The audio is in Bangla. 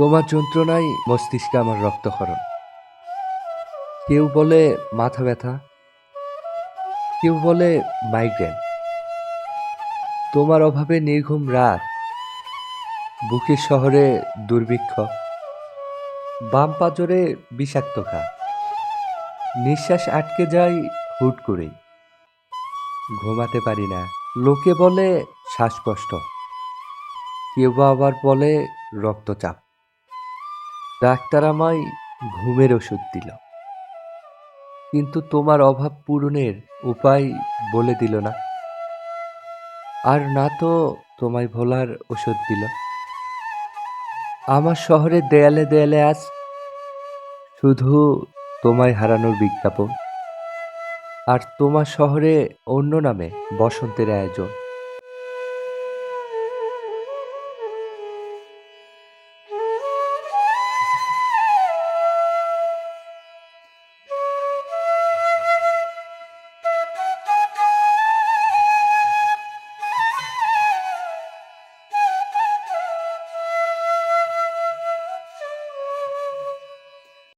তোমার যন্ত্রণাই মস্তিষ্কে আমার রক্তক্ষরণ। কেউ বলে মাথা ব্যথা, কেউ বলে মাইগ্রেন তোমার অভাবে নির্ঘুম রাত বুকের শহরে দুর্ভিক্ষ, বাম পাজরে বিষাক্ত ঘা। নিঃশ্বাস আটকে যায় হুট করেই। ঘুমাতে পারি না। লোকে বলে শ্বাসকষ্ট। কেউ আবার বলে রক্তচাপ। ডাক্তার আমায় ঘুমের ওষুধ দিল। কিন্তু তোমার অভাব পূরণের উপায় বলে দিল না। আর না তো তোমায় ভোলার ওষুধ দিল। আমার শহরের দেয়ালে দেয়ালে আজ শুধু তোমায় হারানোর বিজ্ঞাপন। আর তোমার শহরে অন্য নামে বসন্তের আয়োজন।